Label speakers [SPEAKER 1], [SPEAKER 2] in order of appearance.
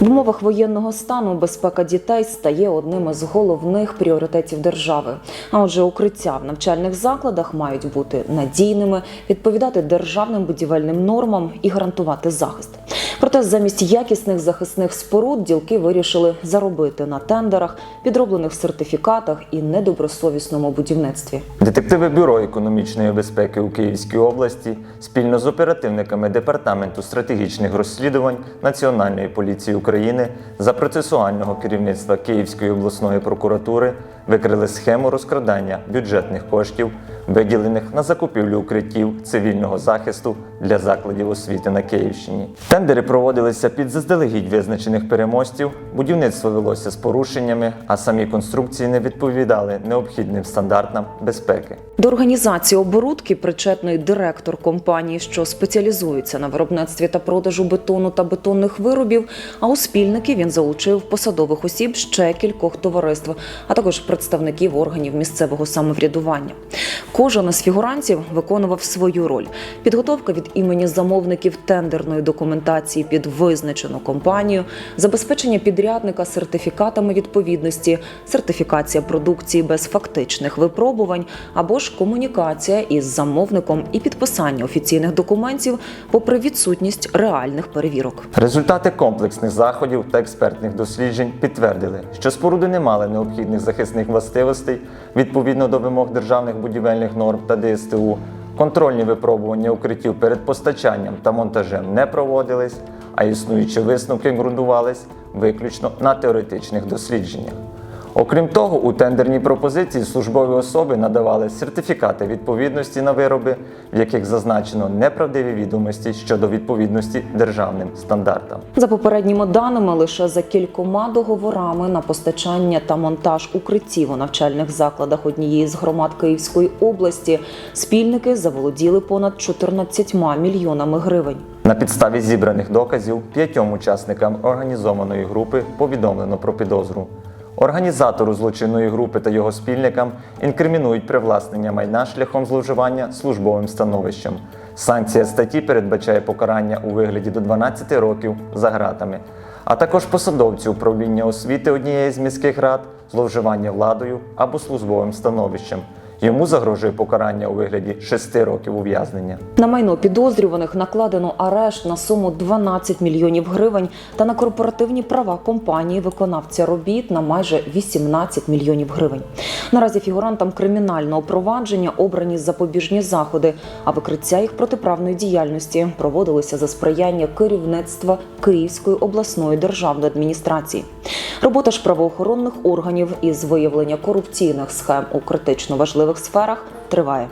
[SPEAKER 1] В умовах воєнного стану безпека дітей стає одним із головних пріоритетів держави. А отже, укриття в навчальних закладах мають бути надійними, відповідати державним будівельним нормам і гарантувати захист. Проте замість якісних захисних споруд ділки вирішили заробити на тендерах, підроблених сертифікатах і недобросовісному будівництві.
[SPEAKER 2] Детективи Бюро економічної безпеки у Київській області спільно з оперативниками Департаменту стратегічних розслідувань Національної поліції України за процесуального керівництва Київської обласної прокуратури викрили схему розкрадання бюджетних коштів, виділених на закупівлю укриттів цивільного захисту для закладів освіти на Київщині. Тендери проводилися під заздалегідь визначених переможців, будівництво велося з порушеннями, а самі конструкції не відповідали необхідним стандартам безпеки.
[SPEAKER 1] До організації оборудки причетний директор компанії, що спеціалізується на виробництві та продажу бетону та бетонних виробів. А у спільники він залучив посадових осіб ще кількох товариств, а також представників органів місцевого самоврядування. Кожен із фігурантів виконував свою роль: підготовка від імені замовників тендерної документації під визначену компанію, забезпечення підрядника сертифікатами відповідності, сертифікація продукції без фактичних випробувань або ж комунікація із замовником і підписання офіційних документів, попри відсутність реальних перевірок.
[SPEAKER 2] Результати комплексних заходів та експертних досліджень підтвердили, що споруди не мали необхідних захисних властивостей відповідно до вимог державних будівельних норм та ДСТУ. Контрольні випробування укриттів перед постачанням та монтажем не проводились, а існуючі висновки ґрунтувались виключно на теоретичних дослідженнях. Окрім того, у тендерній пропозиції службові особи надавали сертифікати відповідності на вироби, в яких зазначено неправдиві відомості щодо відповідності державним стандартам.
[SPEAKER 1] За попередніми даними, лише за кількома договорами на постачання та монтаж укриттів у навчальних закладах однієї з громад Київської області спільники заволоділи понад 14 мільйонами гривень.
[SPEAKER 2] На підставі зібраних доказів п'ятьом учасникам організованої групи повідомлено про підозру. Організатору злочинної групи та його спільникам інкримінують привласнення майна шляхом зловживання службовим становищем. Санкція статті передбачає покарання у вигляді до 12 років за гратами, а також посадовці управління освіти однієї з міських рад, зловживання владою або службовим становищем. Йому загрожує покарання у вигляді 6 років ув'язнення.
[SPEAKER 1] На майно підозрюваних накладено арешт на суму 12 мільйонів гривень та на корпоративні права компанії виконавця робіт на майже 18 мільйонів гривень. Наразі фігурантам кримінального провадження обрані запобіжні заходи, а викриття їх протиправної діяльності проводилися за сприяння керівництва Київської обласної державної адміністрації. Робота ж правоохоронних органів із виявлення корупційних схем у критично важливих сферах триває.